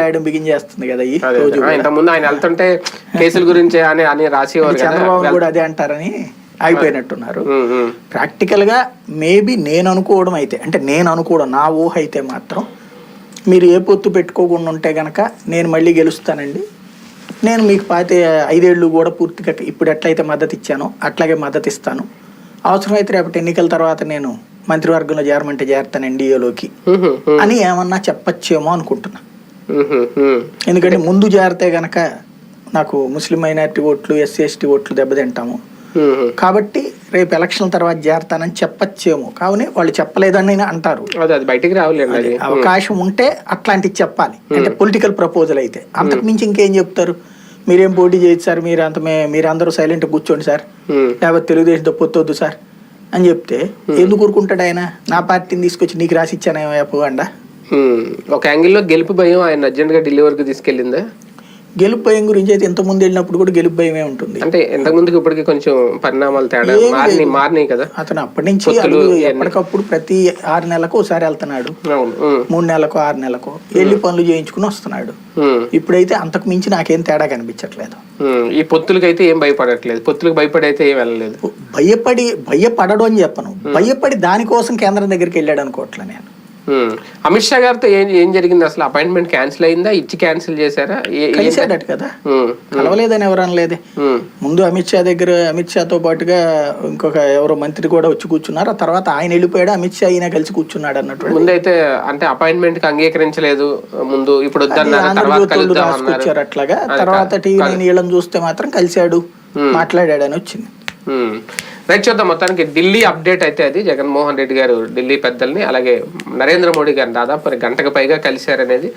రాయడం బిగిన్ చేస్తుంది కదా ఈ ఆయన వెళ్తుంటే కేసుల గురించి అని అని రాసేవారు చంద్రబాబు కూడా అదే అంటారని ఆగిపోయినట్టున్నారు. ప్రాక్టికల్గా మేబీ నేను అనుకోవడం అయితే అంటే నేను అనుకోవడం నా ఊహ అయితే మాత్రం మీరు ఏ పొత్తు పెట్టుకోకుండా ఉంటే గనక నేను మళ్ళీ గెలుస్తానండి. నేను మీకు పాతి ఐదేళ్ళు కూడా పూర్తిగా ఇప్పుడు ఎట్లయితే మద్దతు ఇచ్చానో అట్లాగే మద్దతు ఇస్తాను అవసరమైతే రేపటి ఎన్నికల తర్వాత నేను మంత్రివర్గంలో చేరమంటే చేరతాను ఎన్డీఏలోకి. అని ఏమన్నా చెప్పచ్చేమో అనుకుంటున్నా. ఎందుకంటే ముందు చేరితే గనక నాకు ముస్లిం మైనారిటీ ఓట్లు ఎస్సీ ఎస్టీ ఓట్లు దెబ్బతింటాము. కాబట్టి రేపు ఎలక్షన్ తర్వాత చేరతానని చెప్పచ్చేమో. కావున వాళ్ళు చెప్పలేదని అంటారు. బయటికి రావులేండి అది అవకాశం ఉంటే అట్లాంటివి చెప్పాలి. అంటే పొలిటికల్ ప్రపోజల్ అయితే. అంతకు మించి ఇంకేం చెప్తారు? మీరేం పోటీ చేయొచ్చు సార్ మీరు అంత మే- మీరు అందరూ సైలెంట్ కూర్చోండి సార్. లేకపోతే తెలుగుదేశంతో పొత్తొద్దు సార్. అని చెప్తే ఎందుకు ఊరుకుంటాడు ఆయన? నా పార్టీని తీసుకొచ్చి నీకు రాసి ఇచ్చాను ఏమో ఉమ్. ఒక యాంగిల్లో గెలుపు భయం ఆయన అర్జెంట్గా ఢిల్లీ వరకు తీసుకెళ్ళిందా? గెలుపు భయం గురించి అయితే ఇంత ముందు వెళ్ళినప్పుడు కూడా గెలుపు భయమే ఉంటుంది. అంటే ఎంతకు ముందుకు ఇప్పటికి కొంచెం పరిణామాలు తేడా మారినాయి కదా? అతను అప్పటి నుంచి. ఎప్పటికప్పుడు ప్రతి ఆరు నెలలకు ఒకసారి వెళ్తున్నాడు. మూడు నెలలకు ఆరు నెలలకు వెళ్ళి పనులు చేయించుకుని వస్తున్నాడు. ఇప్పుడైతే అంతకు మించి నాకేం తేడా కనిపించట్లేదు. ఈ పొత్తులకి అయితే ఏం భయపడట్లేదు. పొత్తులకు భయపడి అయితే ఏం వెళ్ళలేదు. భయపడి భయపడడం అని చెప్పను. భయపడి దానికోసం కేంద్రం దగ్గరికి వెళ్ళాడు అనుకోవట్లే నేను. అమిత్ షా గారితో ఏం ఏం జరిగింది? అసలు అపాయింట్మెంట్ క్యాన్సిల్ అయిందా? ఇచ్చి క్యాన్సిల్ చేశారా? కలిసాడట కదా. కలవలేదని ఎవరు అనలేదే. ఉమ్, ముందు అమిత్ షా దగ్గర అమిత్ షాతో పాటుగా ఇంకొక ఎవరో మంత్రి కూడా వచ్చి కూర్చున్నారు. ఆ తర్వాత ఆయన వెళ్ళిపోయాడు అమిత్ షా ఈయన కలిసి కూర్చున్నాడు అన్నట్టు. ముందైతే అంటే అపాయింట్మెంట్కి అంగీకరించలేదు. ముందు ఇప్పుడు రాసుకొచ్చారు అట్లాగా. తర్వాత టీవీ నైన్ వీళ్ళని చూస్తే మాత్రం కలిశాడు. మాట్లాడాడని వచ్చింది. ఉమ్. రైట్ చూద్దాం. మొత్తానికి ఢిల్లీ అప్డేట్ అయితే అది. జగన్మోహన్ రెడ్డి గారు ఢిల్లీ పెద్దల్ని అలాగే నరేంద్ర మోడీ గారిని దాదాపు గంటకు పైగా కలిశారనేది